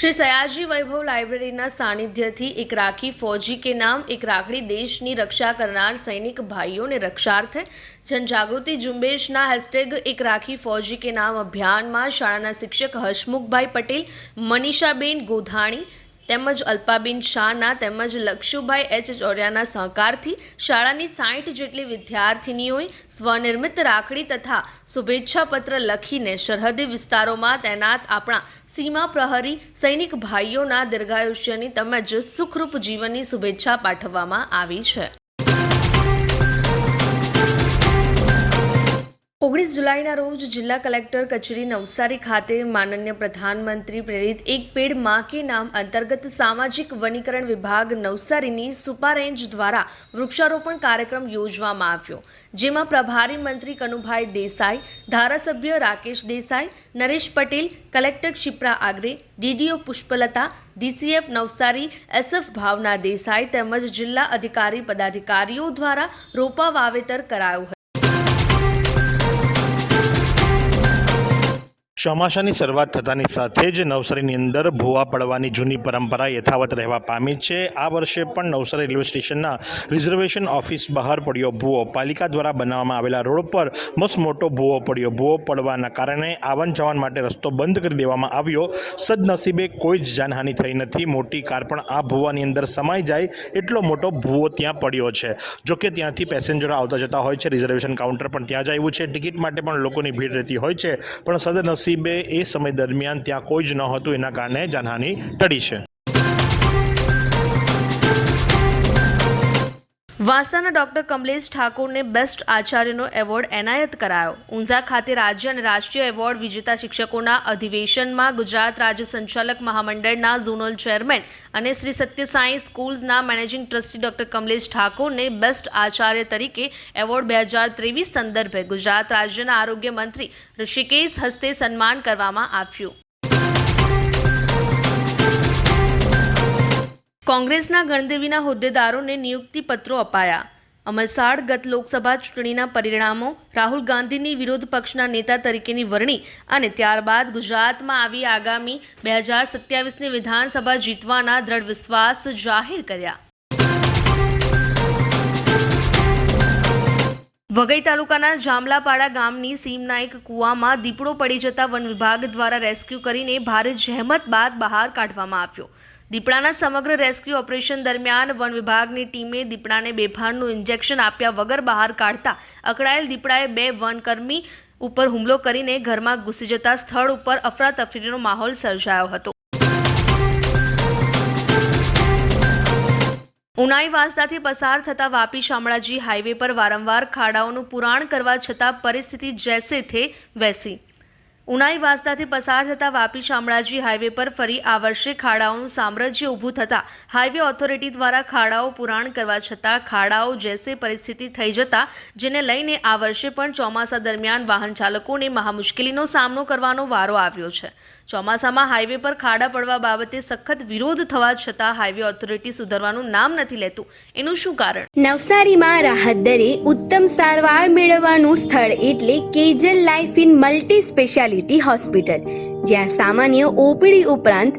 શ્રી સયાજી વૈભવ લાઇબ્રેરીના સાનિધ્યથી એક રાખી ફૌજી કે નામ, એક રાખડી દેશની રક્ષા કરનાર સૈનિક ભાઈઓને રક્ષાર્થે. જનજાગૃતિ ઝુંબેશના હેશટેગ એક રાખી ફૌજી કે નામ અભિયાનમાં શાળાના શિક્ષક હસમુખભાઈ પટેલ, મનીષાબેન ગોધાણી તેમજ અલ્પાબેન શાહના તેમજ લક્ષુભાઈ એચ ચોર્યાના સહકારથી શાળાની સાઠ જેટલી વિદ્યાર્થિનીઓએ સ્વનિર્મિત રાખડી તથા શુભેચ્છા પત્ર લખીને સરહદી વિસ્તારોમાં તૈનાત આપણા સીમા પ્રહરી સૈનિક ભાઈઓના દીર્ઘાયુષ્યની તેમજ સુખરૂપ જીવનની શુભેચ્છા પાઠવવામાં આવી છે. ઓગણીસ જુલાઈના રોજ જિલ્લા કલેક્ટર કચેરી નવસારી ખાતે માનનીય પ્રધાનમંત્રી પ્રેરિત એક પેડમાં કે નામ અંતર્ગત સામાજિક વનીકરણ વિભાગ નવસારીની સુપા રેન્જ દ્વારા વૃક્ષારોપણ કાર્યક્રમ યોજવામાં આવ્યો, જેમાં પ્રભારી મંત્રી કનુભાઈ દેસાઈ, ધારાસભ્ય Rakesh Desai, Naresh Patel, collector Kshipra Agre, DDO Pushpalata, DCF Navsari, SF Bhavana Desai તેમજ જિલ્લા અધિકારી પદાધિકારીઓ દ્વારા રોપા વાવેતર કરાયું ચોમાસાની શરૂઆત થતાની સાથે જ નવસારીની અંદર ભૂવા પડવાની જૂની પરંપરા યથાવત રહેવા પામી છે. આ વર્ષે પણ નવસારી રેલવે સ્ટેશનના રિઝર્વેશન ઓફિસ બહાર પડ્યો ભૂવો. પાલિકા દ્વારા બનાવવામાં આવેલા રોડ પર મસ્ત મોટો ભૂવો પડ્યો. ભૂવો પડવાના કારણે આવન જવાન માટે રસ્તો બંધ કરી દેવામાં આવ્યો. સદનસીબે કોઈ જ જાનહાનિ થઈ નથી. મોટી કાર પણ આ ભૂવાની અંદર સમાઈ જાય એટલો મોટો ભૂવો ત્યાં પડ્યો છે. જોકે ત્યાંથી પેસેન્જરો આવતા જતા હોય છે. રિઝર્વેશન કાઉન્ટર પણ ત્યાં જ આવ્યું છે. ટિકિટ માટે પણ લોકોની ભીડ રહેતી હોય છે. પણ સદનસીબે એ સમય દરમિયાન ત્યાં કોઈ જ ન હતું એના કારણે જાનહાની ટળી છે. વાંસદાના ડોક્ટર કમલેશ ઠાકોરને બેસ્ટ આચાર્યનો એવોર્ડ એનાયત કરાયો. ઊંઝા ખાતે રાજ્ય અને રાષ્ટ્રીય એવોર્ડ વિજેતા શિક્ષકોના અધિવેશનમાં ગુજરાત રાજ્ય સંચાલક મહામંડળના ઝોનલ ચેરમેન અને શ્રી સત્યસાંઈ સ્કૂલ્સના મેનેજિંગ ટ્રસ્ટી ડોક્ટર કમલેશ ઠાકોરને બેસ્ટ આચાર્ય તરીકે એવોર્ડ બે હજાર ત્રેવીસ સંદર્ભે ગુજરાત રાજ્યના આરોગ્ય મંત્રી ઋષિકેશ હસ્તે સન્માન કરવામાં આવ્યું. કોંગ્રેસના ગણદેવીના હોદ્દેદારોને નિયુક્તિ પત્રો અપાયા. અમલસાડ ગત લોકસભા ચૂંટણીના પરિણામો રાહુલ ગાંધીની વિરોધ પક્ષના નેતા તરીકેની વરણી અને ત્યારબાદ ગુજરાતમાં આવી આગામી બે હજાર સત્યાવીસની વિધાનસભા જીતવાના દ્રઢ વિશ્વાસ જાહેર કર્યા. વઘઈ તાલુકાના જામલાપાડા ગામની સીમનાઇક કૂવામાં દીપડો પડી જતા વન વિભાગ દ્વારા રેસ્ક્યુ કરીને ભારે જહેમત બાદ બહાર કાઢવામાં આવ્યો. દીપડાના સમગ્ર રેસ્ક્યુ ઓપરેશન દરમિયાન વન વિભાગની ટીમે દીપડાને બેભાનનું ઇન્જેક્શન આપ્યા વગર બહાર કાઢતા અકળાયેલ દીપડાએ બે વનકર્મી ઉપર હુમલો કરીને ઘરમાં ઘૂસી જતા સ્થળ ઉપર અફરાતફરીનો માહોલ સર્જાયો હતો. ઉનાઈ વાંસદાથી પસાર થતા વાપી શામળાજી હાઈવે પર વારંવાર ખાડાઓનું પુરાણ કરવા છતાં પરિસ્થિતિ જૈસે થે વૈસી. ઉનાઈ વાસદાથી પસાર થતા વાપી શામળાજી હાઈવે પર ફરી આ વર્ષે ખાડાઓનું સામ્રાજ્ય ઊભું થતાં હાઈવે ઓથોરિટી દ્વારા ખાડાઓ પુરાણ કરવા છતાં ખાડાઓ જૈસે પરિસ્થિતિ થઈ જતા જેને લઈને આ વર્ષે પણ ચોમાસા દરમિયાન વાહન ચાલકોને મહામુશ્કેલીનો સામનો કરવાનો વારો આવ્યો છે. ચોમાસામાં હાઈવે પર ખાડા પડવા બાબતે સખત વિરોધ થવા છતાં હાઈવે ઓથોરિટી સુધરવાનું નામ નથી લેતું. એનું શું કારણ? નવસારીમાં રાહત દરે ઉત્તમ સારવાર મેળવવાનું સ્થળ એટલે Kejal life in multi speciality hospital, જ્યાં સામાન્ય ઓપીડી ઉપરાંત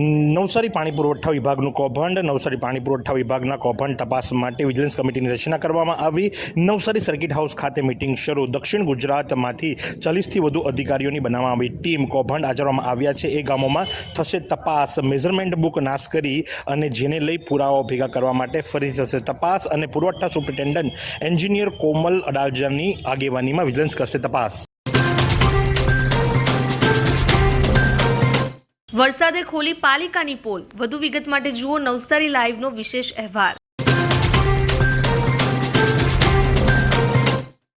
નવસારી પાણી પુરવઠા વિભાગનું કૌભાંડ, નવસારી પાણી પુરવઠા વિભાગના કૌભાંડ તપાસ માટે વિજિલન્સ કમિટીની રચના કરવામાં આવી. નવસારી સર્કિટ હાઉસ ખાતે મિટિંગ શરૂ. દક્ષિણ ગુજરાતમાંથી ચાલીસથી વધુ અધિકારીઓની બનાવવામાં આવી ટીમ કૌભાંડ આચરવામાં આવ્યા છે. એ ગામોમાં થશે તપાસ. મેઝરમેન્ટ બુક નાશ કરી અને જેને લઈ પુરાવાઓ ભેગા કરવા માટે ફરી થશે તપાસ અને પુરવઠા સુપ્રિન્ટેન્ડન્ટ એન્જિનિયર કોમલ અડાલજાની આગેવાનીમાં વિજિલન્સ કરશે તપાસ. વરસાદે ખોલી પાલિકાની પોલ. વધુ વિગત માટે જુઓ નવસારી લાઈવનો વિશેષ અહેવાલ.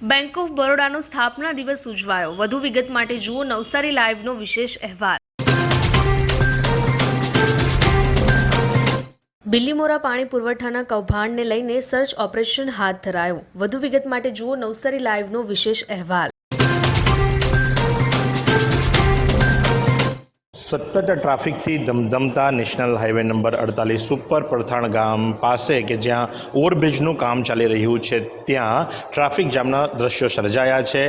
બેંક ઓફ બરોડાનો સ્થાપના દિવસ ઉજવાયો. વધુ વિગત માટે જુઓ નવસારી લાઈવનો વિશેષ અહેવાલ. બિલ્લીમોરા પાણી પુરવઠાના કૌભાંડને લઈને સર્ચ ઓપરેશન હાથ ધરાયું. વધુ વિગત માટે જુઓ નવસારી લાઈવનો વિશેષ અહેવાલ. સતત ટ્રાફિકથી ધમધમતા નેશનલ હાઈવે નંબર અડતાલીસ ઉપર પડથાણ ગામ પાસે કે જ્યાં ઓવરબ્રિજનું કામ ચાલી રહ્યું છે, ત્યાં ટ્રાફિક જામના દ્રશ્યો સર્જાયા છે.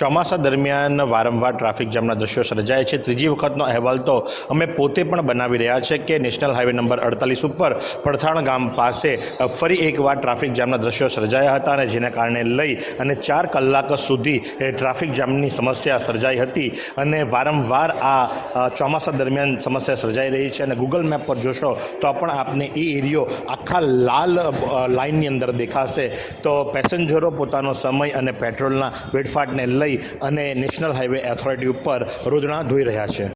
ચોમાસા દરમિયાન વારંવાર ટ્રાફિક જામના દ્રશ્યો સર્જાય છે. ત્રીજી વખતનો અહેવાલ તો અમે પોતે પણ બનાવી રહ્યા છે કે નેશનલ હાઈવે નંબર અડતાલીસ ઉપર પડથાણ ગામ પાસે ફરી એકવાર ટ્રાફિક જામના દ્રશ્યો સર્જાયા હતા અને જેને કારણે લઈ અને ચાર કલાક સુધી ટ્રાફિક જામની સમસ્યા સર્જાઈ હતી. અને વારંવાર આ ચોમાસા દરમિયાન સમસ્યા સર્જાઈ રહી છે અને ગૂગલ મેપ પર જોશો તો પણ આપને એ એરિયો આખા લાલ લાઇનની અંદર દેખાશે. તો પેસેન્જરો પોતાનો સમય અને પેટ્રોલના વેડફાટને લઈ અને નેશનલ હાઈવે ઓથોરિટી ઉપર રોદણા ધોઈ રહ્યા છે.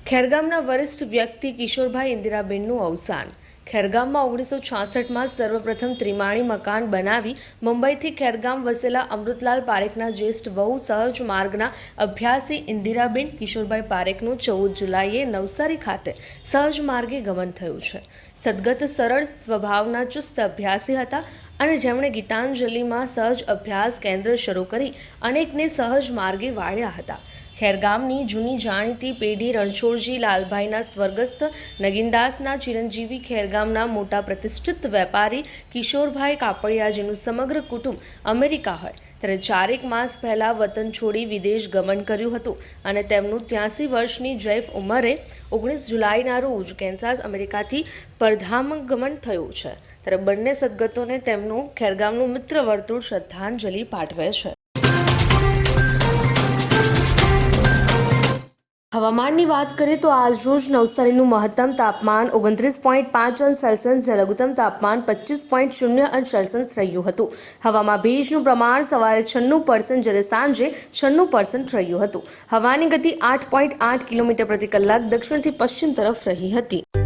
ખેરગામના વરિષ્ઠ વ્યક્તિ કિશોરભાઈ ઇન્દિરાબેનનું અવસાન. ખેરગામમાં ઓગણીસો છાસઠમાં સર્વપ્રથમ ત્રિમાળી મકાન બનાવી મુંબઈથી ખેરગામ વસેલા અમૃતલાલ પારેખના જ્યેષ્ઠ વહુ સહજ માર્ગના અભ્યાસી ઇન્દિરાબેન કિશોરભાઈ પારેખનું ચૌદ જુલાઈએ નવસારી ખાતે સહજ માર્ગે ગમન થયું છે. સદગત સરળ, સ્વભાવના ચુસ્ત અભ્યાસી હતા અને જેમણે ગીતાંજલિમાં સહજ અભ્યાસ કેન્દ્ર શરૂ કરી અનેકને સહજ માર્ગે વાળ્યા હતા. ખેરગામની જૂની જાણીતી પેઢી રણછોડજી લાલભાઈના સ્વર્ગસ્થ નગીનદાસના ચિરંજીવી ખેરગામના મોટા પ્રતિષ્ઠિત વેપારી કિશોરભાઈ કાપડિયાજીનું સમગ્ર કુટુંબ અમેરિકા હોય. ત્યારે ચારેક માસ પહેલાં વતન છોડી વિદેશ ગમન કર્યું હતું અને તેમનું ત્યાંસી વર્ષની જૈફ ઉંમરે ઓગણીસ જુલાઈના રોજ કેન્સાસ અમેરિકાથી પરધામગમન થયું છે. ત્યારે બંને સદગતોને તેમનું ખેરગામનું મિત્ર વર્તુળ શ્રદ્ધાંજલિ પાઠવે છે. હવામાનની વાત કરીએ તો આજરોજ નવસારીનું મહત્તમ તાપમાન ઓગણત્રીસ પોઈન્ટ પાંચ અંશ સેલ્સિયસ જ્યારે લઘુત્તમ તાપમાન પચીસ પોઈન્ટ શૂન્ય અંશ સેલ્સિયસ રહ્યું હતું. હવામાં ભેજનું પ્રમાણ સવારે છન્નું પર્સન્ટ જ્યારે સાંજે છન્નું પર્સન્ટ રહ્યું હતું. હવાની ગતિ આઠ પોઈન્ટ આઠ કિલોમીટર પ્રતિ કલાક દક્ષિણથી પશ્ચિમ તરફ રહી હતી.